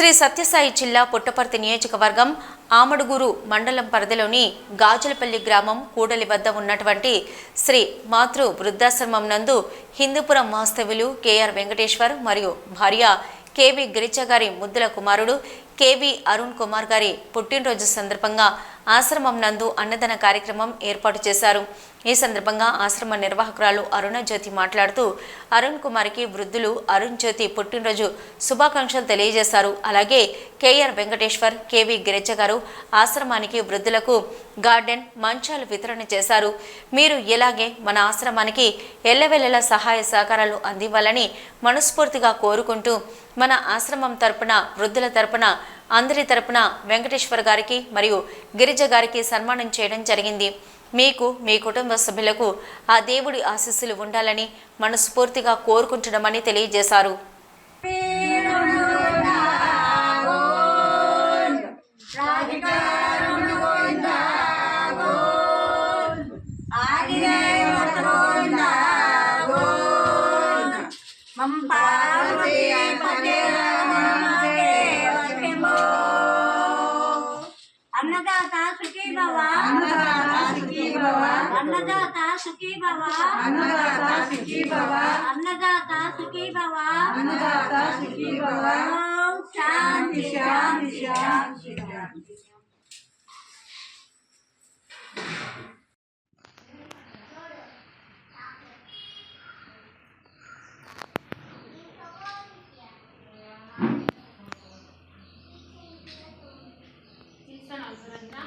శ్రీ సత్యసాయి జిల్లా పుట్టపర్తి నియోజకవర్గం ఆమడుగురు మండలం పరిధిలోని గాజులపల్లి గ్రామం కూడలి వద్ద ఉన్నటువంటి శ్రీ మాతృ వృద్ధాశ్రమం నందు హిందూపురం వాస్తవ్యులు కేఆర్ వెంకటేశ్వర్ మరియు భార్య కేవి గిరిజ గారి ముద్దుల కుమారుడు కేవి అరుణ్ కుమార్ గారి పుట్టినరోజు సందర్భంగా ఆశ్రమం నందు అన్నదాన కార్యక్రమం ఏర్పాటు చేశారు. ఈ సందర్భంగా ఆశ్రమ నిర్వాహకురాలు అరుణ జ్యోతి మాట్లాడుతూ అరుణ్ కుమార్కి వృద్ధులు అరుణ్ జ్యోతి పుట్టినరోజు శుభాకాంక్షలు తెలియజేశారు. అలాగే కేఆర్ వెంకటేశ్వర్ కేవి గిరిజ గారు ఆశ్రమానికి వృద్ధులకు గార్డెన్ మంచాలు వితరణ చేశారు. మీరు ఇలాగే మన ఆశ్రమానికి ఎల్లవెల్లెల సహాయ సహకారాలు అందివ్వాలని మనస్ఫూర్తిగా కోరుకుంటూ మన ఆశ్రమం తరపున వృద్ధుల తరపున అందరి తరపున వెంకటేశ్వర్ గారికి మరియు గిరిజ గారికి సన్మానం చేయడం జరిగింది. మీకు మీ కుటుంబ సభ్యులకు ఆ దేవుడి ఆశీస్సులు ఉండాలని మనస్ఫూర్తిగా కోరుకుంటున్నామని తెలియజేశారు. अन्नदाता सुखी भव। अन्नदाता सुखी भव। अन्नदाता सुखी भव। अन्नदाता सुखी भव। अन्नदाता सुखी भव अन्नदाता सुखी भव शांति शांति। शांति। ఇస్తాను అవసరంగా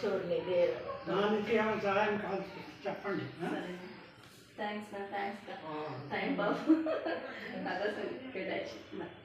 చూడలేదు దానికి ఏమైనా సహాయం కాల్చుకుంటాను చెప్పండి ఆ? థ్యాంక్స్ మ్యామ్ థ్యాంక్స్ థ్యాంక్ బాబు అదే సార్